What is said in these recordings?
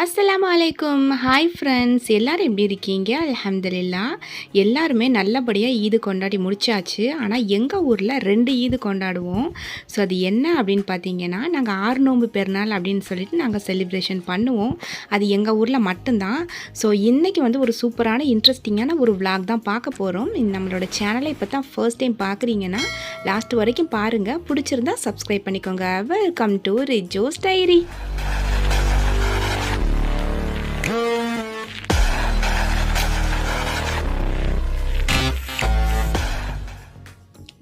அஸ்லாம் அலைக்கும். Hi friends எல்லோரும் எப்படி இருக்கீங்க? அலமதுல்லா எல்லாருமே நல்லபடியாக ஈது கொண்டாடி முடிச்சாச்சு. ஆனால் எங்கள் ஊரில் ரெண்டு ஈது கொண்டாடுவோம். ஸோ அது என்ன அப்படின்னு பார்த்தீங்கன்னா நாங்கள் ஆறு நோம்பு பெருநாள் அப்படின்னு சொல்லிட்டு நாங்கள் செலிப்ரேஷன் பண்ணுவோம். அது எங்கள் ஊரில் மட்டும்தான். ஸோ இன்றைக்கி வந்து ஒரு சூப்பரான இன்ட்ரெஸ்டிங்கான ஒரு விளாக் தான் பார்க்க போகிறோம் நம்மளோட சேனலை இப்போ தான் ஃபர்ஸ்ட் டைம் பார்க்குறீங்கன்னா லாஸ்ட் வரைக்கும் பாருங்கள் பிடிச்சிருந்தா சப்ஸ்கிரைப் பண்ணிக்கோங்க. வெல்கம் டு ரிஜோஸ் டைரி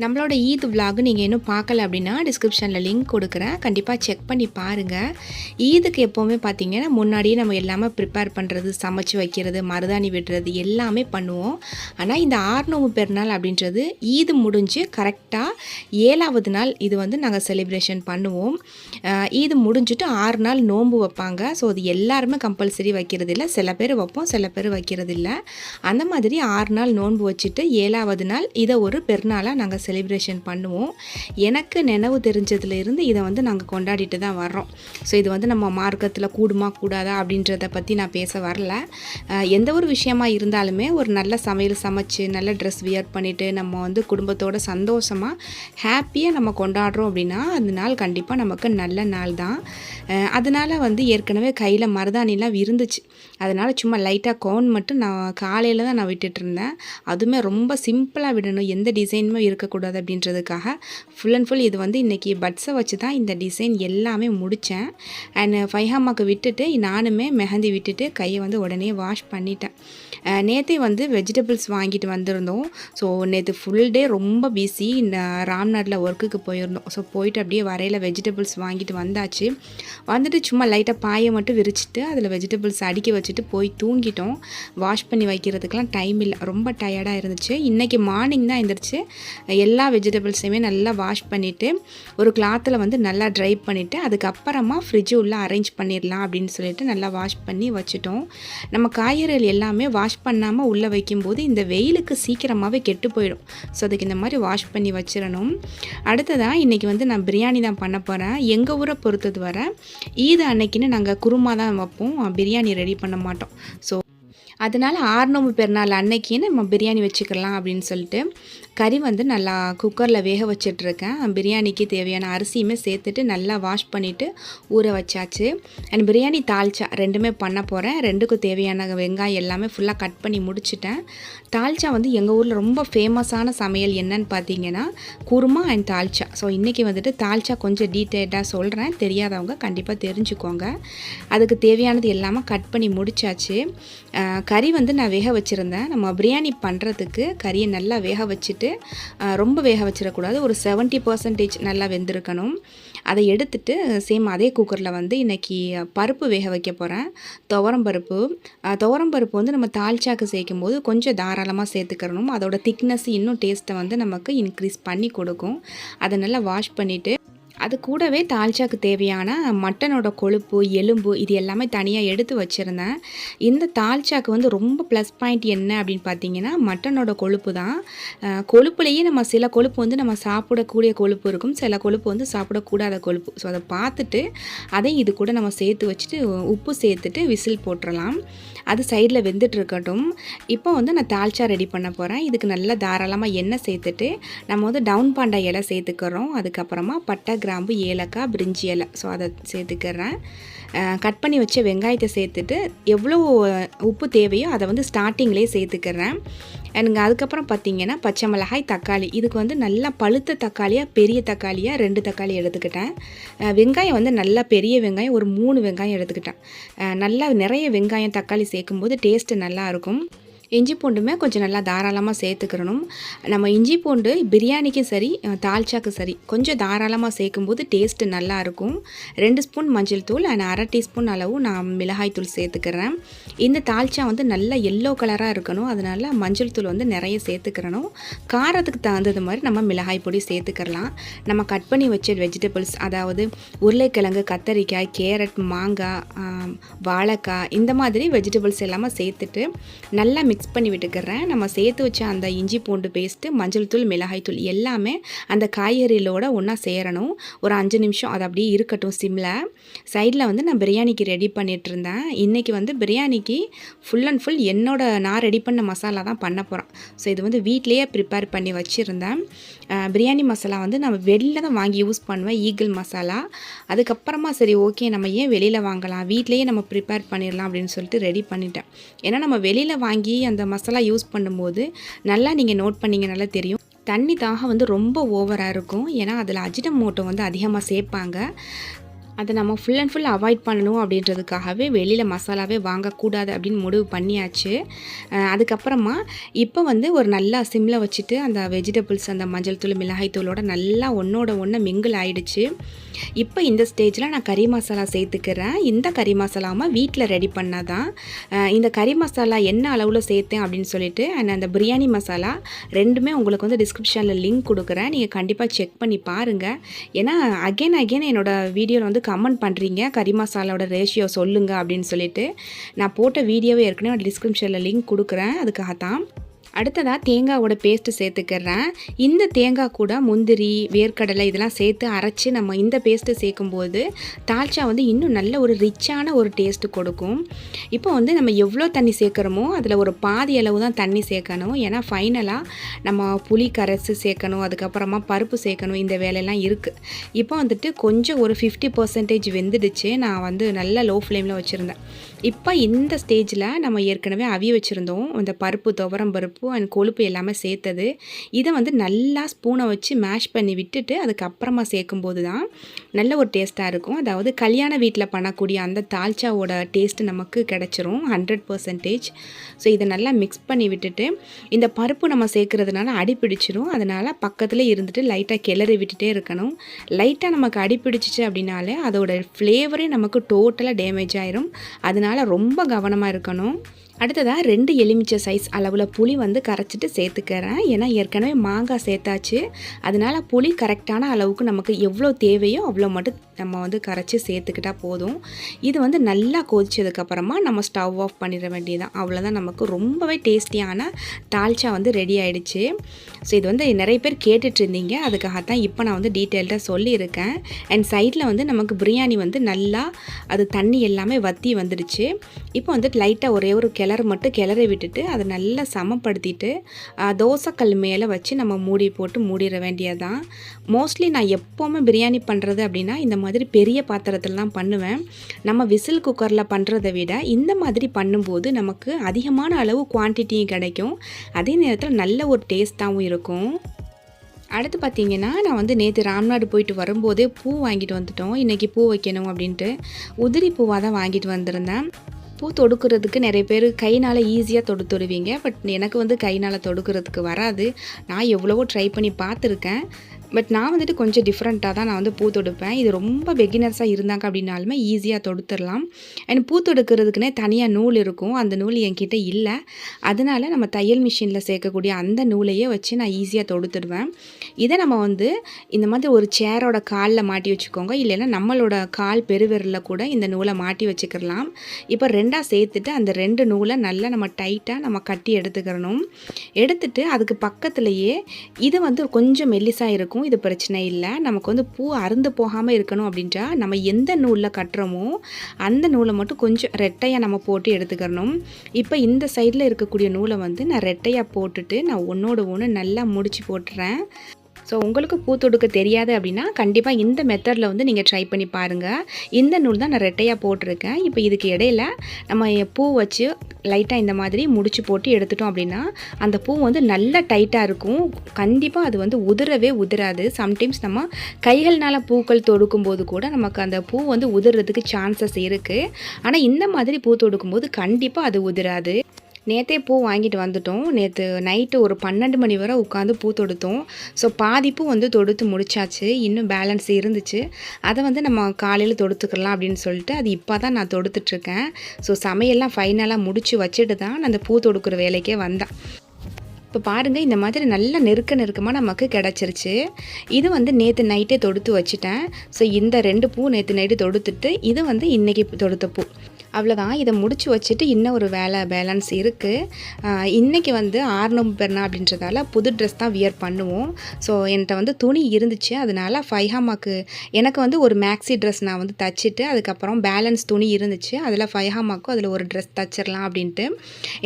நம்மளோட ஈத் vlog நீங்கள் இன்னும் பார்க்கல அப்படின்னா டிஸ்கிரிப்ஷனில் லிங்க் கொடுக்குறேன். கண்டிப்பாக செக் பண்ணி பாருங்கள் ஈதுக்கு எப்போவுமே பார்த்தீங்கன்னா முன்னாடியே நம்ம எல்லாமே ப்ரிப்பேர் பண்ணுறது சமைச்சு வைக்கிறது மருதாணி விடுறது எல்லாமே பண்ணுவோம். ஆனால் இந்த ஆறுநோம்பு பெருநாள் அப்படின்றது ஈது முடிஞ்சு கரெக்டாக ஏழாவது நாள் இது வந்து நாங்கள் செலிப்ரேஷன் பண்ணுவோம். ஈது முடிஞ்சுட்டு ஆறு நாள் நோன்பு வைப்பாங்க. ஸோ அது எல்லாருமே கம்பல்சரி வைக்கிறது இல்லை சில பேர் வைப்போம் சில பேர் வைக்கிறது இல்லை அந்த மாதிரி ஆறு நாள் நோன்பு வச்சுட்டு ஏழாவது நாள் இதை ஒரு பெருநாளாக நாங்கள் செலிப்ரேஷன் பண்ணுவோம். எனக்கு நினைவு தெரிஞ்சதுல இருந்து இதை வந்து நாங்கள் கொண்டாடிட்டு தான் வர்றோம். ஸோ இது வந்து நம்ம மார்க்கத்தில் கூடுமா கூடாதா அப்படின்றத பற்றி நான் பேச வரல. எந்த ஒரு விஷயமா இருந்தாலுமே ஒரு நல்ல சமையல் சமைச்சு நல்ல ட்ரெஸ் வியர் பண்ணிவிட்டு நம்ம வந்து குடும்பத்தோட சந்தோஷமாக ஹாப்பியாக நம்ம கொண்டாடுறோம் அப்படின்னா அந்த நாள் கண்டிப்பாக நமக்கு நல்ல நாள் தான். அதனால் வந்து ஏற்கனவே கையில் மருதாணிலாம் இருந்துச்சு அதனால் சும்மா லைட்டாக கவுன் மட்டும் நான் காலையில் தான் நான் விட்டுட்டு இருந்தேன். அதுவுமே ரொம்ப சிம்பிளாக விடணும். எந்த டிசைனுமே இருக்கக்கூடாது. அப்படின்றதுக்காக ஃபுல் அண்ட் ஃபுல் இது வந்து இன்றைக்கி பட்ஸை வச்சு தான் இந்த டிசைன் எல்லாமே முடித்தேன் அண்ட் ஃபைஹாமாக்கு விட்டுட்டு நானுமே மெஹந்தி விட்டுட்டு கையை வந்து உடனே வாஷ் பண்ணிட்டேன். நேற்றே வந்து வெஜிடபிள்ஸ் வாங்கிட்டு வந்திருந்தோம். ஸோ நேற்று ஃபுல் டே ரொம்ப பிஸி ராம்நாட்டில் ஒர்க்குக்கு போயிருந்தோம். ஸோ போயிட்டு அப்படியே வரையில் வெஜிடபிள்ஸ் வாங்கிட்டு வந்தாச்சு. வந்துட்டு சும்மா லைட்டாக பாயை மட்டும் விரிச்சிட்டு அதில் வெஜிடபிள்ஸ் அடுக்கி வச்சுட்டு போய் தூங்கிட்டோம். வாஷ் பண்ணி வைக்கிறதுக்கெலாம் டைம் இல்லை. ரொம்ப டயர்டாக இருந்துச்சு. இன்றைக்கி மார்னிங் தான் எழுந்திரிச்சு எல்லா வெஜிடபிள்ஸையுமே நல்லா வாஷ் பண்ணிவிட்டு ஒரு கிளாத்தில் வந்து நல்லா ட்ரை பண்ணிவிட்டு அதுக்கப்புறமா ஃப்ரிட்ஜு உள்ளே அரேஞ்ச் பண்ணிடலாம் அப்படின்னு சொல்லிட்டு நல்லா வாஷ் பண்ணி வச்சுட்டோம். நம்ம காய்கறிகள் எல்லாமே வாஷ் பண்ணாமல் உள்ளே வைக்கும்போது இந்த வெயிலுக்கு சீக்கிரமாகவே கெட்டு போயிடும். ஸோ அதுக்கு இந்த மாதிரி வாஷ் பண்ணி வச்சிடணும் அடுத்ததாக இன்றைக்கி வந்து நான் பிரியாணி தான் பண்ண போகிறேன் எங்கள் ஊரை பொறுத்தது வர ஈது அன்னைக்குன்னு நாங்கள் குருமா தான் வைப்போம். பிரியாணி ரெடி பண்ண மாட்டோம். ஸோ அதனால் ஆறுநோம்பு பெருநாள் அன்னைக்கு நம்ம பிரியாணி வச்சுக்கலாம் அப்படின்னு சொல்லிட்டு கறி வந்து நல்லா குக்கரில் வேக வச்சிட்ருக்கேன். பிரியாணிக்கு தேவையான அரிசியுமே சேர்த்துட்டு நல்லா வாஷ் பண்ணிவிட்டு ஊற வச்சாச்சு. அண்ட் பிரியாணி தால்ச்சா ரெண்டுமே பண்ண போகிறேன் ரெண்டுக்கும் தேவையான வெங்காயம் எல்லாமே ஃபுல்லாக கட் பண்ணி முடிச்சிட்டேன். தால்ச்சா வந்து எங்கள் ஊரில் ரொம்ப ஃபேமஸான சமையல் என்னன்னு பார்த்தீங்கன்னா குருமா அண்ட் தால்ச்சா ஸோ இன்றைக்கி வந்துட்டு தால்ச்சா கொஞ்சம் டீட்டெயில்டாக சொல்கிறேன் தெரியாதவங்க கண்டிப்பாக தெரிஞ்சுக்கோங்க. அதுக்கு தேவையானது எல்லாமே கட் பண்ணி முடிச்சாச்சு. கறி வந்து நான் வேக வச்சுருந்தேன். நம்ம பிரியாணி பண்ணுறதுக்கு கறியை நல்லா வேக வச்சுட்டு ரொம்ப வேக வச்சிடக்கூடாது. ஒரு செவன்ட்டி பர்சன்டேஜ் நல்லா வெந்திருக்கணும். அதை எடுத்துட்டு சேம் அதே குக்கரில் வந்து இன்றைக்கி பருப்பு வேக வைக்க போகிறேன் துவரம் பருப்பு. துவரம் பருப்பு வந்து நம்ம தால்ச்சாக்கு சேர்க்கும் போது கொஞ்சம் தாராளமாக சேர்த்துக்கிறணும். அதோட திக்னஸ் இன்னும் டேஸ்ட்டை வந்து நமக்கு இன்க்ரீஸ் பண்ணி கொடுக்கும். அதை நல்லா வாஷ் பண்ணிவிட்டு அது கூடவே தால்ச்சாக்கு தேவையான மட்டனோட கொழுப்பு எலும்பு இது எல்லாமே தனியாக எடுத்து வச்சுருந்தேன். இந்த தால்ச்சாக்கு வந்து ரொம்ப ப்ளஸ் பாயிண்ட் என்ன அப்படின்னு பார்த்தீங்கன்னா மட்டனோட கொழுப்பு தான். கொழுப்புலேயே நம்ம சில கொழுப்பு வந்து நம்ம சாப்பிடக்கூடிய கொழுப்பு இருக்கும். சில கொழுப்பு வந்து சாப்பிடக்கூடாத கொழுப்பு. ஸோ அதை பார்த்துட்டு அதை இது கூட நம்ம சேர்த்து வச்சுட்டு உப்பு சேர்த்துட்டு விசில் போட்டுடலாம் அது சைடில் வெந்துட்டு இருக்கட்டும். இப்போ வந்து நான் தால்ச்சா ரெடி பண்ண போகிறேன் இதுக்கு நல்லா தாராளமாக எண்ணெய் சேர்த்துட்டு நம்ம வந்து டவுன் பாண்டா இலை சேர்த்துக்கிறோம். அதுக்கப்புறமா பட்டை கிராம்பு ஏலக்காய் பிரிஞ்சி இலை. ஸோ அதை சேர்த்துக்கிறேன். கட் பண்ணி வச்ச வெங்காயத்தை சேர்த்துட்டு எவ்வளோ உப்பு தேவையோ அதை வந்து ஸ்டார்டிங்லேயே சேர்த்துக்கிறேன். எனக்கு அதுக்கப்புறம் பார்த்தீங்கன்னா பச்சை மிளகாய் தக்காளி. இதுக்கு வந்து நல்லா பழுத்த தக்காளியாக பெரிய தக்காளியாக ரெண்டு தக்காளி எடுத்துக்கிட்டேன். வெங்காயம் வந்து நல்லா பெரிய வெங்காயம் ஒரு மூணு வெங்காயம் எடுத்துக்கிட்டேன். நல்லா நிறைய வெங்காயம் தக்காளி சேர்க்கும்போது டேஸ்ட்டு நல்லாயிருக்கும் இஞ்சி பூண்டுமே கொஞ்சம் நல்லா தாராளமாக சேர்த்துக்கிறணும். நம்ம இஞ்சி பூண்டு பிரியாணிக்கும் சரி தால்ச்சாக்கும் சரி கொஞ்சம் தாராளமாக சேர்க்கும்போது டேஸ்ட்டு நல்லாயிருக்கும் ரெண்டு ஸ்பூன் மஞ்சள் தூள் அண்ட் அரை டீஸ்பூன் அளவு நான் மிளகாய் தூள் சேர்த்துக்கிறேன். இந்த தால்ச்சா வந்து நல்லா எல்லோ கலராக இருக்கணும். அதனால மஞ்சள் தூள் வந்து நிறைய சேர்த்துக்கிறணும். காரத்துக்கு தகுந்தது மாதிரி நம்ம மிளகாய் பொடி சேர்த்துக்கிறலாம் நம்ம கட் பண்ணி வச்ச வெஜிடபிள்ஸ் அதாவது உருளைக்கிழங்கு கத்தரிக்காய் கேரட் மாங்காய் வாழைக்காய் இந்த மாதிரி வெஜிடபிள்ஸ் எல்லாமே சேர்த்துட்டு நல்லா மிக்ஸ் மிக்ஸ் பண்ணி விட்டுக்கிறேன். நம்ம சேர்த்து வச்ச அந்த இஞ்சி பூண்டு பேஸ்ட்டு மஞ்சள் தூள் மிளகாய் தூள் எல்லாமே அந்த காய்கறிகளோட ஒன்றா சேரணும். ஒரு அஞ்சு நிமிஷம் அது அப்படியே இருக்கட்டும் சிம்மில் சைடில் வந்து நான் பிரியாணிக்கு ரெடி பண்ணிகிட்டு இருந்தேன். இன்றைக்கி வந்து பிரியாணிக்கு ஃபுல் அண்ட் ஃபுல் என்னோட நான் ரெடி பண்ண மசாலா தான் பண்ண போகிறேன் ஸோ இது வந்து வீட்லேயே ப்ரிப்பேர் பண்ணி வச்சுருந்தேன். பிரியாணி மசாலா வந்து நம்ம வெளியில் தான் வாங்கி யூஸ் பண்ணுவேன் ஈகிள் மசாலா. அதுக்கப்புறமா சரி ஓகே நம்ம ஏன் வெளியில் வாங்கலாம்? வீட்லேயே நம்ம ப்ரிப்பேர் பண்ணிடலாம் அப்படின்னு சொல்லிட்டு ரெடி பண்ணிட்டேன். ஏன்னா நம்ம வெளியில் வாங்கி அந்த மசாலா யூஸ் பண்ணும்போது நல்லா நீங்கள் நோட் பண்ணீங்கனால தெரியும். தண்ணி தாகம் வந்து ரொம்ப ஓவராக இருக்கும். ஏன்னா அதில் அஜினமோட்டோ வந்து அதிகமாக சேர்ப்பாங்க. அதை நம்ம ஃபுல் அண்ட் ஃபுல் அவாய்ட் பண்ணணும் அப்படின்றதுக்காகவே வெளியில் மசாலாவே வாங்கக்கூடாது அப்படின்னு முடிவு பண்ணியாச்சு. அதுக்கப்புறமா இப்போ வந்து ஒரு நல்லா சிம்மில் வச்சுட்டு அந்த வெஜிடபிள்ஸ் அந்த மஞ்சள் தூள் மிளகாய் தூளோட நல்லா ஒன்றோட ஒன்று மிங்கிள் ஆகிடுச்சு இப்போ இந்த ஸ்டேஜில் நான் கறி மசாலா சேர்த்துக்கிறேன். இந்த கறி மசாலாவை வீட்டில் ரெடி பண்ணாதான். இந்த கறி மசாலா என்ன அளவில் சேர்த்தேன் அப்படின்னு சொல்லிட்டு அண்ட் அந்த பிரியாணி மசாலா ரெண்டுமே உங்களுக்கு வந்து டிஸ்கிரிப்ஷனில் லிங்க் கொடுக்குறேன். நீங்கள் கண்டிப்பாக செக் பண்ணி பாருங்கள் ஏன்னா அகைன் அகைன் என்னோடய வீடியோவில் வந்து கமெண்ட் பண்ணுறீங்க கறி மசாலாவோட ரேஷியோ சொல்லுங்கள் அப்படின்னு சொல்லிட்டு. நான் போட்ட வீடியோவே ஏற்கனவே டிஸ்கிரிப்ஷனில் லிங்க் கொடுக்குறேன். அதுக்காக தான் அடுத்ததாக தேங்காவோட பேஸ்ட்டு சேர்த்துக்கிறேன். இந்த தேங்காய் கூட முந்திரி வேர்க்கடலை இதெல்லாம் சேர்த்து அரைச்சி நம்ம இந்த பேஸ்ட்டு சேர்க்கும்போது தால்ச்சா வந்து இன்னும் நல்ல ஒரு ரிச்சான ஒரு டேஸ்ட்டு கொடுக்கும். இப்போ வந்து நம்ம எவ்வளோ தண்ணி சேர்க்குறோமோ அதில் ஒரு பாதி அளவு தான் தண்ணி சேர்க்கணும். ஏன்னா ஃபைனலாக நம்ம புளி கரைச்சி சேர்க்கணும் அதுக்கப்புறமா பருப்பு சேர்க்கணும் இந்த வேலையெல்லாம் இருக்குது இப்போ வந்துட்டு கொஞ்சம் ஒரு ஃபிஃப்டி பர்சன்டேஜ் வெந்துடுச்சு. நான் வந்து நல்லா லோ ஃப்ளேமில் வச்சுருந்தேன். இப்போ இந்த ஸ்டேஜில் நம்ம ஏற்கனவே அவிய வச்சுருந்தோம். இந்த பருப்பு துவரம் பருப்பு அண்ட் கொழுப்பு எல்லாமே சேர்த்தது. இதை வந்து நல்லா ஸ்பூனை வச்சு மேஷ் பண்ணி விட்டுட்டு அதுக்கப்புறமா சேர்க்கும்போது தான் நல்ல ஒரு டேஸ்ட்டாக இருக்கும். அதாவது கல்யாண வீட்டில் பண்ணக்கூடிய அந்த தால்ச்சாவோட டேஸ்ட்டு நமக்கு கிடச்சிரும் ஹண்ட்ரட் பர்சன்டேஜ் ஸோ இதை நல்லா மிக்ஸ் பண்ணி விட்டுட்டு இந்த பருப்பு நம்ம சேர்க்குறதுனால அடி பிடிச்சிரும். அதனால் பக்கத்தில் இருந்துட்டு லைட்டாக கிளறி விட்டுட்டே இருக்கணும். லைட்டாக நமக்கு அடி பிடிச்சிச்சு அப்படின்னாலே அதோட ஃப்ளேவரே நமக்கு டோட்டலாக டேமேஜ் ஆயிரும். அதனால ரொம்ப கவனமாக இருக்கணும். அடுத்ததாக ரெண்டு எலுமிச்சை சைஸ் அளவில் புளி வந்து கரைச்சிட்டு சேர்த்துக்கிறேன். ஏன்னா ஏற்கனவே மாங்காய் சேர்த்தாச்சு. அதனால புளி கரெக்டான அளவுக்கு நமக்கு எவ்வளோ தேவையோ அவ்வளோ மட்டும் நம்ம வந்து கரைச்சி சேர்த்துக்கிட்டா போதும். இது வந்து நல்லா கொதிச்சதுக்கப்புறமா நம்ம ஸ்டவ் ஆஃப் பண்ணிட வேண்டியதான் அவ்வளோதான் நமக்கு ரொம்பவே டேஸ்டியான தால்ச்சா வந்து ரெடி ஆகிடுச்சு ஸோ இது வந்து நிறைய பேர் கேட்டுட்ருந்தீங்க அதுக்காக தான் இப்போ நான் வந்து டீட்டெயில்டாக சொல்லியிருக்கேன். அண்ட் சைடில் வந்து நமக்கு பிரியாணி வந்து நல்லா அது தண்ணி எல்லாமே வற்றி வந்துடுச்சு. இப்போ வந்துட்டு லைட்டாக ஒரே ஒரு கிளறு மட்டும் கிளறி விட்டுட்டு அதை நல்லா சமப்படுத்திட்டு தோசைக்கல் மேலே வச்சு நம்ம மூடி போட்டு மூடிட வேண்டியதுதான். மோஸ்ட்லி நான் எப்போவுமே பிரியாணி பண்ணுறது அப்படின்னா இந்த மாதிரி பெரிய பாத்திரத்தில் தான் பண்ணுவேன். நம்ம விசில் குக்கரில் பண்ணுறதை விட இந்த மாதிரி பண்ணும்போது நமக்கு அதிகமான அளவு குவான்டிட்டியும் கிடைக்கும். அதே நேரத்தில் நல்ல ஒரு டேஸ்ட்டாகவும் இருக்கும். அடுத்து பார்த்தீங்கன்னா நான் வந்து நேற்று ராம்நாடு போயிட்டு வரும்போதே பூ வாங்கிட்டு வந்துட்டோம். இன்றைக்கி பூ வைக்கணும் அப்படின்ட்டு. உதிரி பூவாக தான் வாங்கிட்டு வந்திருந்தேன். பூ தொடுக்கிறதுக்கு நிறைய பேர் கைனால் ஈஸியாக தொடுத்துடுவீங்க பட் எனக்கு வந்து கைனால் தொடுக்கிறதுக்கு வராது. நான் எவ்வளவோ ட்ரை பண்ணி பார்த்துருக்கேன். பட் நான் வந்துட்டு கொஞ்சம் டிஃப்ரெண்ட்டாக தான் நான் வந்து பூ தொடுப்பேன். இது ரொம்ப பெகினர்ஸாக இருந்தாங்க அப்படின்னாலுமே ஈஸியாக தொடுத்துடலாம். அண்ட் பூ தொடுக்கிறதுக்குனே தனியாக நூல் இருக்கும். அந்த நூல் என்கிட்ட இல்லை. அதனால நம்ம தையல் மிஷினில் சேர்க்கக்கூடிய அந்த நூலையே வச்சு நான் ஈஸியாக தொடுத்துடுவேன். இதை நம்ம வந்து இந்த மாதிரி ஒரு சேரோட காலில் மாட்டி வச்சுக்கோங்க. இல்லைன்னா நம்மளோட கால் பெருவிரலில் கூட இந்த நூலை மாட்டி வச்சுக்கலாம் இப்போ ரெண்டாக சேர்த்துட்டு அந்த ரெண்டு நூலை நல்லா நம்ம டைட்டாக நம்ம கட்டி எடுத்துக்கிறணும் எடுத்துட்டு அதுக்கு பக்கத்துலேயே இது வந்து கொஞ்சம் மெல்லிசாக இருக்கும். இது பிரச்சனை இல்லை. நமக்கு வந்து பூ அறுந்து போகாமல் இருக்கணும் அப்படின்றா நம்ம எந்த நூலில் கட்டுறோமோ அந்த நூலை மட்டும் கொஞ்சம் ரெட்டையாக நம்ம போட்டு எடுத்துக்கிறணும். இப்போ இந்த சைடில் இருக்கக்கூடிய நூலை வந்து நான் ரெட்டையாக போட்டுட்டு நான் ஒன்றோட ஒன்று நல்லா முடிச்சு போட்டுறேன். ஸோ உங்களுக்கு பூ தொடுக்க தெரியாது அப்படின்னா கண்டிப்பாக இந்த மெத்தடில் வந்து நீங்கள் ட்ரை பண்ணி பாருங்கள் இந்த நூல் தான் நான் ரெட்டையாக போட்டிருக்கேன். இப்போ இதுக்கு இடையில நம்ம பூ வச்சு லைட்டாக இந்த மாதிரி முடிச்சு போட்டு எடுத்துட்டோம் அப்படின்னா அந்த பூ வந்து நல்லா டைட்டாக இருக்கும். கண்டிப்பாக அது வந்து உதிரவே உதிராது. சம்டைம்ஸ் நம்ம கைகள்னால பூக்கள் தொடுக்கும் போது கூட நமக்கு அந்த பூ வந்து உதிர்றதுக்கு சான்சஸ் இருக்குது ஆனால் இந்த மாதிரி பூ தொடுக்கும்போது கண்டிப்பாக அது உதிராது. நேற்றே பூ வாங்கிட்டு வந்துட்டோம். நேற்று நைட்டு ஒரு பன்னெண்டு மணி வரை உட்காந்து பூ தொடுத்தோம். ஸோ பாதி பூ வந்து தொடுத்து முடிச்சாச்சு. இன்னும் பேலன்ஸ் இருந்துச்சு. அதை வந்து நம்ம காலையில் தொடுத்துக்கலாம் அப்படின்னு சொல்லிட்டு அது இப்போ தான் நான் தொடுத்துட்ருக்கேன். ஸோ சமையல்லாம் ஃபைனலாக முடித்து வச்சுட்டு தான் நான் அந்த பூ தொடுக்கிற வேலைக்கே வந்தேன். இப்போ பாருங்கள் இந்த மாதிரி நல்ல நெருக்க நெருக்கமாக நமக்கு கிடச்சிருச்சு. இது வந்து நேற்று நைட்டே தொடுத்து வச்சுட்டேன். ஸோ இந்த ரெண்டு பூ நேற்று நைட்டு தொடுத்துட்டு இது வந்து இன்றைக்கி தொடுத்த பூ. அவ்வளோதான் இதை முடித்து வச்சுட்டு இன்னும் ஒரு வேலை பேலன்ஸ் இருக்குது இன்றைக்கி வந்து ஆர்னம் பெருனா அப்படின்றதால புது ட்ரெஸ் தான் வியர் பண்ணுவோம். ஸோ என்கிட்ட வந்து துணி இருந்துச்சு. அதனால ஃபைஹாமாக்கு எனக்கு வந்து ஒரு மேக்ஸி ட்ரெஸ் நான் வந்து தச்சுட்டு அதுக்கப்புறம் பேலன்ஸ் துணி இருந்துச்சு. அதில் ஃபைஹாமாக்கும் அதில் ஒரு ட்ரெஸ் தச்சிடலாம் அப்படின்ட்டு.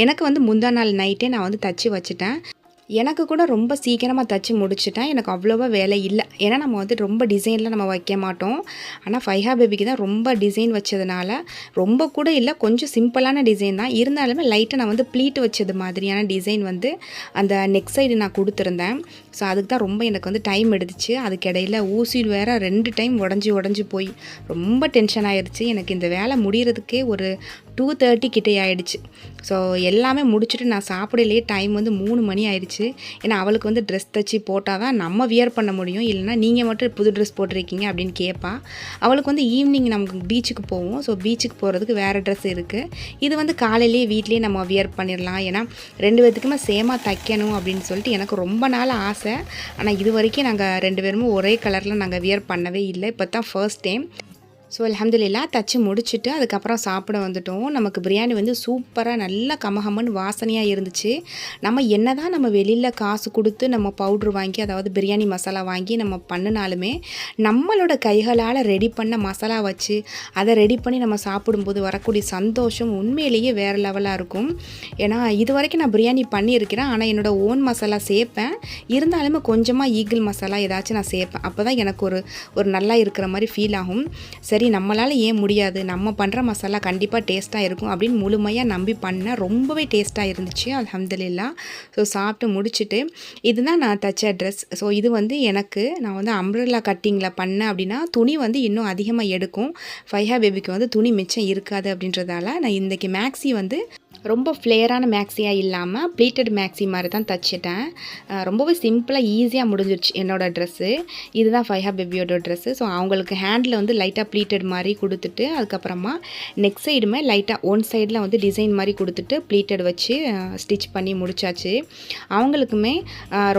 எனக்கு வந்து முந்தா நாள் நைட்டே நான் வந்து தச்சு வச்சுட்டேன். எனக்கு கூட ரொம்ப சீக்கிரமாக தச்சு முடிச்சுட்டேன். எனக்கு அவ்வளோவா வேலை இல்லை. ஏன்னா நம்ம வந்து ரொம்ப டிசைனில் நம்ம வைக்க மாட்டோம். ஆனால் ஃபைஹா பேபிக்கு தான் ரொம்ப டிசைன் வச்சதுனால ரொம்ப கூட இல்லை. கொஞ்சம் சிம்பிளான டிசைன் தான். இருந்தாலுமே லைட்டாக நான் வந்து ப்ளீட் வச்சது மாதிரியான டிசைன் வந்து அந்த நெக் சைடு நான் கொடுத்துருந்தேன். ஸோ அதுக்கு தான் ரொம்ப எனக்கு வந்து டைம் எடுத்துச்சு. அதுக்கிடையில் ஊசி வேற ரெண்டு டைம் உடஞ்சி உடஞ்சி போய் ரொம்ப டென்ஷன் ஆயிடுச்சு எனக்கு இந்த வேலை முடிகிறதுக்கே ஒரு டூ தேர்ட்டி கிட்டே ஆயிடுச்சு. ஸோ எல்லாமே முடிச்சுட்டு நான் சாப்பிடலையே டைம் வந்து மூணு மணி ஆயிடுச்சு. ஏன்னா அவளுக்கு வந்து ட்ரெஸ் தச்சு போட்டால் தான் நம்ம வியர் பண்ண முடியும். இல்லைனா நீங்கள் மட்டும் புது ட்ரெஸ் போட்டிருக்கீங்க அப்படின்னு கேட்பா அவளுக்கு வந்து ஈவினிங் நமக்கு பீச்சுக்கு போவோம். ஸோ பீச்சுக்கு போகிறதுக்கு வேறு ட்ரெஸ் இருக்குது இது வந்து காலையிலேயே வீட்லேயே நம்ம வியர் பண்ணிடலாம். ஏன்னா ரெண்டு பேர்த்துக்குமே சேமாக தைக்கணும் அப்படின்னு சொல்லிட்டு எனக்கு ரொம்ப நாள் ஆசை. ஆனால் இது வரைக்கும் நாங்கள் ரெண்டு பேருமே ஒரே கலரில் நாங்கள் வியர் பண்ணவே இல்லை. இப்போ தான் ஃபர்ஸ்ட் டைம் ஸோ அலமதுல்லா தச்சு முடிச்சுட்டு அதுக்கப்புறம் சாப்பிட வந்துட்டோம். நமக்கு பிரியாணி வந்து சூப்பராக நல்லா கமகமன்னு வாசனையாக இருந்துச்சு. நம்ம என்ன தான் நம்ம வெளியில் காசு கொடுத்து நம்ம பவுட்ரு வாங்கி அதாவது பிரியாணி மசாலா வாங்கி நம்ம பண்ணினாலுமே நம்மளோட கைகளால் ரெடி பண்ண மசாலா வச்சு அதை ரெடி பண்ணி நம்ம சாப்பிடும்போது வரக்கூடிய சந்தோஷம் உண்மையிலேயே வேறு லெவலாக இருக்கும். ஏன்னா இது வரைக்கும் நான் பிரியாணி பண்ணியிருக்கிறேன். ஆனால் என்னோடய ஓன் மசாலா சேர்ப்பேன். இருந்தாலுமே கொஞ்சமாக ஈகிள் மசாலா ஏதாச்சும் நான் சேர்ப்பேன். அப்போ தான் எனக்கு ஒரு ஒரு நல்லா இருக்கிற மாதிரி ஃபீல் ஆகும். சரி சரி நம்மளால் ஏன் முடியாது? நம்ம பண்ணுற மசாலா கண்டிப்பாக டேஸ்ட்டாக இருக்கும் அப்படின்னு முழுமையாக நம்பி பண்ண ரொம்பவே டேஸ்ட்டாக இருந்துச்சு அலமதுல்லா ஸோ சாப்பிட்டு முடிச்சுட்டு இதுதான் நான் தச்ச ட்ரெஸ் ஸோ இது வந்து எனக்கு நான் வந்து அம்ரல்லா கட்டிங்கில் பண்ணேன் அப்படின்னா துணி வந்து இன்னும் அதிகமாக எடுக்கும். ஃபைஹா பேபிக்கு வந்து துணி மிச்சம் இருக்காது அப்படின்றதால நான் இன்றைக்கி மேக்ஸி வந்து ரொம்ப ஃப்ளேயரான மேக்ஸியாக இல்லாமல் ப்ளீட்டட் மேக்ஸி மாதிரி தான் தச்சிட்டேன். ரொம்பவே சிம்பிளாக ஈஸியாக முடிஞ்சிருச்சு என்னோடய ட்ரெஸ்ஸு இதுதான் ஃபைஹா பேபியோட ட்ரெஸ்ஸு ஸோ அவங்களுக்கு ஹேண்டில் வந்து லைட்டாக ப்ளீட்டட் மாதிரி கொடுத்துட்டு அதுக்கப்புறமா நெக் சைடுமே லைட்டாக ஒன் சைடில் வந்து டிசைன் மாதிரி கொடுத்துட்டு ப்ளீட்டட் வச்சு ஸ்டிச் பண்ணி முடிச்சாச்சு. அவங்களுக்குமே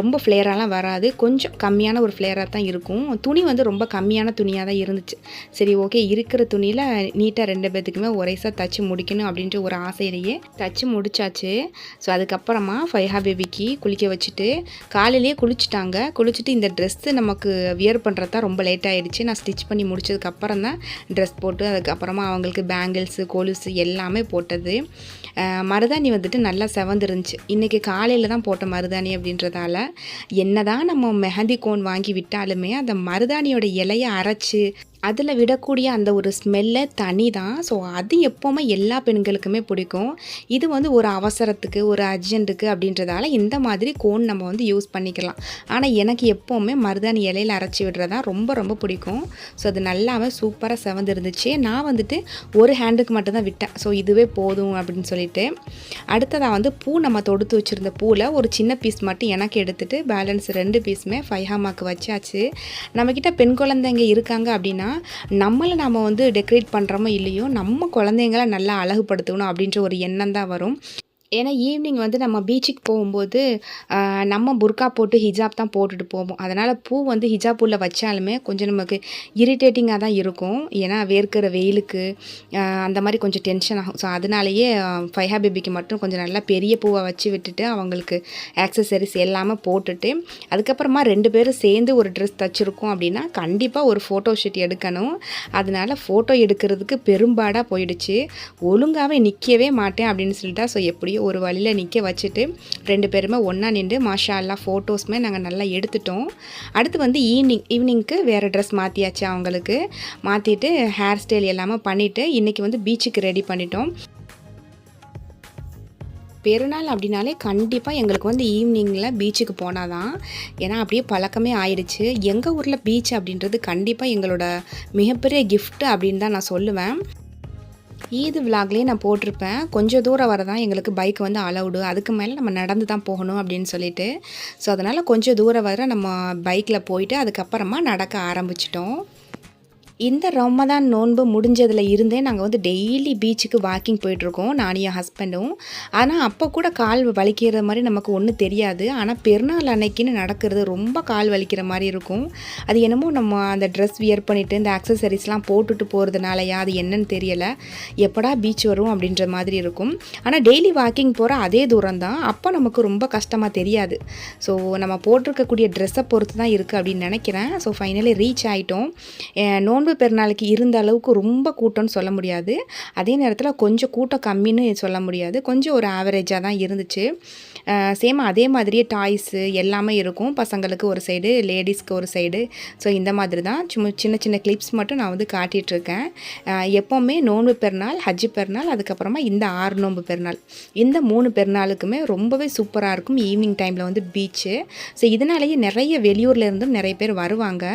ரொம்ப ஃப்ளேராலாம் வராது. கொஞ்சம் கம்மியான ஒரு ஃப்ளேராக தான் இருக்கும். துணி வந்து ரொம்ப கம்மியான துணியாக தான் இருந்துச்சு. சரி ஓகே இருக்கிற துணியில் நீட்டாக ரெண்டு பேர்த்துக்குமே ஒரேசாக தச்சு முடிக்கணும் அப்படின்ற ஒரு ஆசையிலேயே தச்சு முடிச்சாச்சு. ஸோ அதுக்கப்புறமா ஃபைஹா பேபிக்கு குளிக்க வச்சுட்டு காலையிலேயே குளிச்சுட்டாங்க. குளிச்சுட்டு இந்த ட்ரெஸ்ஸு நமக்கு வியர் பண்ணுறது தான் ரொம்ப லேட் ஆகிடுச்சு நான் ஸ்டிச் பண்ணி முடிச்சதுக்கப்புறம் தான் ட்ரெஸ் போட்டு அதுக்கப்புறமா அவங்களுக்கு பேங்கிள்ஸு கொலுசு எல்லாமே போட்டது. மருதாணி வந்துட்டு நல்லா செவந்துருந்துச்சு. இன்றைக்கி காலையில் தான் போட்ட மருதாணி அப்படின்றதால என்ன தான் நம்ம மெஹந்தி கோன் வாங்கி விட்டாலுமே அந்த மருதாணியோட இலையை அரைச்சி அதில் விடக்கூடிய அந்த ஒரு ஸ்மெல்லை தனி தான். ஸோ அது எப்போவுமே எல்லா பெண்களுக்குமே பிடிக்கும். இது வந்து ஒரு அவசரத்துக்கு ஒரு அர்ஜென்ட்டுக்கு அப்படின்றதால இந்த மாதிரி கோன் நம்ம வந்து யூஸ் பண்ணிக்கலாம். ஆனால் எனக்கு எப்போவுமே மருதாணி இலையில் அரைச்சி விடுறதா ரொம்ப ரொம்ப பிடிக்கும். ஸோ அது நல்லாவே சூப்பராக செவந்து இருந்துச்சு நான் வந்துட்டு ஒரு ஹேண்டுக்கு மட்டும்தான் விட்டேன். ஸோ இதுவே போதும் அப்படின்னு சொல்லிட்டு. அடுத்ததாக வந்து பூ நம்ம தொடுத்து வச்சுருந்த பூவில் ஒரு சின்ன பீஸ் மட்டும் எனக்கு எடுத்துகிட்டு பேலன்ஸ் ரெண்டு பீஸுமே ஃபைஹாமாக்கு வச்சாச்சு. நம்மக்கிட்ட பெண் குழந்தைங்க இருக்காங்க அப்படின்னா நம்மளை நாம் வந்து டெக்கரேட் பண்ணுறோமோ இல்லையோ நம்ம குழந்தைங்கள நல்லா அழகுபடுத்தணும் அப்படின்ற ஒரு எண்ணம் தான் வரும். ஏன்னா ஈவினிங் வந்து நம்ம பீச்சுக்கு போகும்போது நம்ம புர்கா போட்டு ஹிஜாப் தான் போட்டுட்டு போவோம். அதனால் பூ வந்து ஹிஜாப் உள்ள வச்சாலுமே கொஞ்சம் நமக்கு இரிட்டேட்டிங்காக தான் இருக்கும். ஏன்னா வேர்க்கிற வெயிலுக்கு அந்த மாதிரி கொஞ்சம் டென்ஷன் ஆகும். ஸோ அதனாலேயே ஃபைஹா பேபிக்கு மட்டும் கொஞ்சம் நல்லா பெரிய பூவை வச்சு விட்டுட்டு அவங்களுக்கு ஆக்சசரிஸ் எல்லாமே போட்டுட்டு அதுக்கப்புறமா ரெண்டு பேரும் சேர்ந்து ஒரு ட்ரெஸ் தச்சுருக்கோம் அப்படின்னா கண்டிப்பாக ஒரு ஃபோட்டோ ஷூட் எடுக்கணும். அதனால் ஃபோட்டோ எடுக்கிறதுக்கு பெரும்பாடாக போயிடுச்சு. ஒழுங்காகவே நிற்கவே மாட்டேன் அப்படின்னு சொல்லிட்டா ஸோ எப்படியோ ஒரு வழியில் நிற்க வச்சுட்டு ரெண்டு பேருமே ஒன்றா நின்று மாஷா எல்லா ஃபோட்டோஸுமே நாங்கள் நல்லா எடுத்துட்டோம். அடுத்து வந்து ஈவினிங் ஈவினிங்க்கு வேறு ட்ரெஸ் மாற்றியாச்சு அவங்களுக்கு. மாற்றிட்டு ஹேர் ஸ்டைல் எல்லாமே பண்ணிவிட்டு இன்றைக்கி வந்து பீச்சுக்கு ரெடி பண்ணிட்டோம். பெருநாள் அப்படின்னாலே கண்டிப்பாக எங்களுக்கு வந்து ஈவினிங்கில் பீச்சுக்கு போனால் தான் ஏன்னா அப்படியே பழக்கமே ஆயிடுச்சு எங்கள் ஊரில் பீச் அப்படின்றது கண்டிப்பாக எங்களோட மிகப்பெரிய கிஃப்ட்டு அப்படின்னு தான் நான் சொல்லுவேன். ஈது விலாக்லேயே நான் போட்டிருப்பேன். கொஞ்சம் தூரம் வர தான் எங்களுக்கு பைக் வந்து அலவுடு அதுக்கு மேலே நம்ம நடந்து தான் போகணும் அப்படின்னு சொல்லிட்டு. ஸோ அதனால் கொஞ்சம் தூரம் வர நம்ம பைக்கில் போயிட்டு அதுக்கப்புறமா நடக்க ஆரம்பிச்சிட்டோம். இந்த ரமதான் நோன்பு முடிஞ்சதில் இருந்தே நாங்கள் வந்து டெய்லி பீச்சுக்கு வாக்கிங் போயிட்டுருக்கோம் நானும் என் ஹஸ்பண்டும் ஆனால் அப்போ கூட கால் வலிக்கிற மாதிரி நமக்கு ஒன்றும் தெரியாது. ஆனால் பெருநாள் அன்னைக்குன்னு நடக்கிறது ரொம்ப கால் வலிக்கிற மாதிரி இருக்கும். அது என்னமோ நம்ம அந்த ட்ரெஸ் வியர் பண்ணிவிட்டு இந்த அக்சசரிஸ்லாம் போட்டுட்டு போகிறதுனாலயா அது என்னன்னு தெரியலை. எப்படா பீச் வரும் அப்படின்ற மாதிரி இருக்கும். ஆனால் டெய்லி வாக்கிங் போகிற அதே தூரம் தான். அப்போ நமக்கு ரொம்ப கஷ்டமாக தெரியாது. ஸோ நம்ம போட்டிருக்கக்கூடிய ட்ரெஸ்ஸை பொறுத்து தான் இருக்குது அப்படின்னு நினைக்கிறேன். ஸோ ஃபைனலி ரீச் ஆகிட்டோம் நோன்பு பெருநாளுக்கு இருந்த அளவுக்கு ரொம்ப கூட்டம்னு சொல்ல முடியாது. அதே நேரத்தில் கொஞ்சம் கூட்டம் கம்மின்னு சொல்ல முடியாது. கொஞ்சம் ஒரு ஆவரேஜாக தான் இருந்துச்சு. சேம் அதே மாதிரியே டாய்ஸு எல்லாமே இருக்கும். பசங்களுக்கு ஒரு சைடு லேடிஸ்க்கு ஒரு சைடு ஸோ இந்த மாதிரி தான் சும்மா சின்ன சின்ன கிளிப்ஸ் மட்டும் நான் வந்து காட்டிகிட்ருக்கேன் எப்போவுமே நோன்பு பெருநாள் ஹஜ்ஜு பெருநாள் அதுக்கப்புறமா இந்த ஆறு நோன்பு பெருநாள். இந்த மூணு பெருநாளுக்குமே ரொம்பவே சூப்பராக இருக்கும் ஈவினிங் டைமில் வந்து பீச்சு ஸோ இதனாலேயே நிறைய வெளியூர்லேருந்தும் நிறைய பேர் வருவாங்க.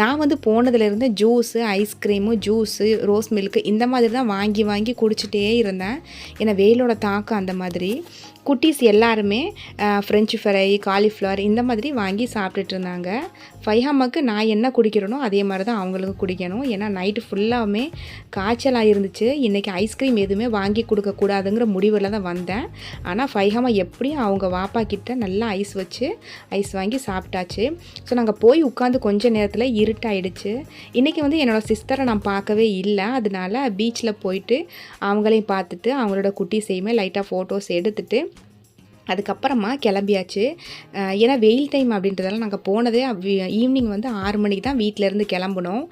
நான் வந்து போனதுலேருந்து juice ice cream juice rose milk இந்த மாதிரி தான் வாங்கி வாங்கி குடிச்சிட்டே இருந்தேன். ஏன்னா வெயிலோட தாக்கம் அந்த மாதிரி. குட்டீஸ் எல்லாருமே ஃப்ரெஞ்சு ஃப்ரை காலிஃப்ளவர் இந்த மாதிரி வாங்கி சாப்பிட்டுட்டு இருந்தாங்க. ஃபைஹாமாக்கு நான் என்ன குடிக்கிறேனோ அதே மாதிரி தான் அவங்களுக்கு குடிக்கணும். ஏன்னா நைட்டு ஃபுல்லாகவுமே காய்ச்சலாக இருந்துச்சு. இன்றைக்கி ஐஸ்கிரீம் எதுவுமே வாங்கி கொடுக்கக்கூடாதுங்கிற முடிவில் தான் வந்தேன். ஆனால் ஃபைஹாமா எப்படியும் அவங்க வாப்பா கிட்ட நல்லா ஐஸ் வச்சு ஐஸ் வாங்கி சாப்பிட்டாச்சு. ஸோ நாங்கள் போய் உட்காந்து கொஞ்ச நேரத்தில் இருட்டாயிடுச்சு. இன்றைக்கி வந்து என்னோடய சிஸ்டரை நான் பார்க்கவே இல்லை. அதனால பீச்சில் போயிட்டு அவங்களையும் பார்த்துட்டு அவங்களோட குட்டிஸையுமே லைட்டாக ஃபோட்டோஸ் எடுத்துகிட்டு அதுக்கப்புறமா கிளம்பியாச்சு. ஏன்னா வெயில் டைம் அப்படின்றதால நாங்கள் போனதே ஈவினிங் வந்து ஆறு மணிக்கு தான் வீட்டிலேருந்து கிளம்புனோம்.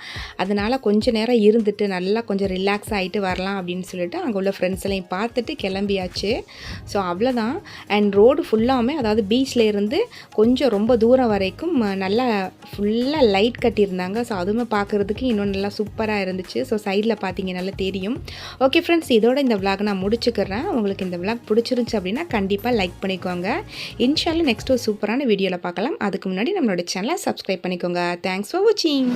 அதனால் கொஞ்சம் நேரம் இருந்துட்டு நல்லா கொஞ்சம் ரிலாக்ஸ் ஆகிட்டு வரலாம் அப்படின்னு சொல்லிட்டு அங்கே உள்ள ஃப்ரெண்ட்ஸ்லையும் பார்த்துட்டு கிளம்பியாச்சு. ஸோ அவ்வளோதான் அண்ட் ரோடு ஃபுல்லாமே அதாவது பீச்சில் இருந்து கொஞ்சம் ரொம்ப தூரம் வரைக்கும் நல்லா ஃபுல்லாக லைட் கட்டியிருந்தாங்க. ஸோ அதுவுமே பார்க்குறதுக்கு இன்னும் நல்லா சூப்பராக இருந்துச்சு. ஸோ சைடில் பார்த்தீங்க நல்லா தெரியும். ஓகே ஃப்ரெண்ட்ஸ் இதோட இந்த விளாக் நான் முடிச்சுக்கிறேன். உங்களுக்கு இந்த விளாக் பிடிச்சிருந்துச்சு அப்படின்னா கண்டிப்பாக லைக் பண்ணிக்கோங்க. இன்ஷால்லாம் நெக்ஸ்ட் ஒரு சூப்பரான வீடியோவில் பார்க்கலாம். அதுக்கு முன்னாடி நம்மளோட சேனலை சப்ஸ்கிரைப் பண்ணிக்கோங்க. தேங்க்ஸ் ஃபார் வாட்சிங்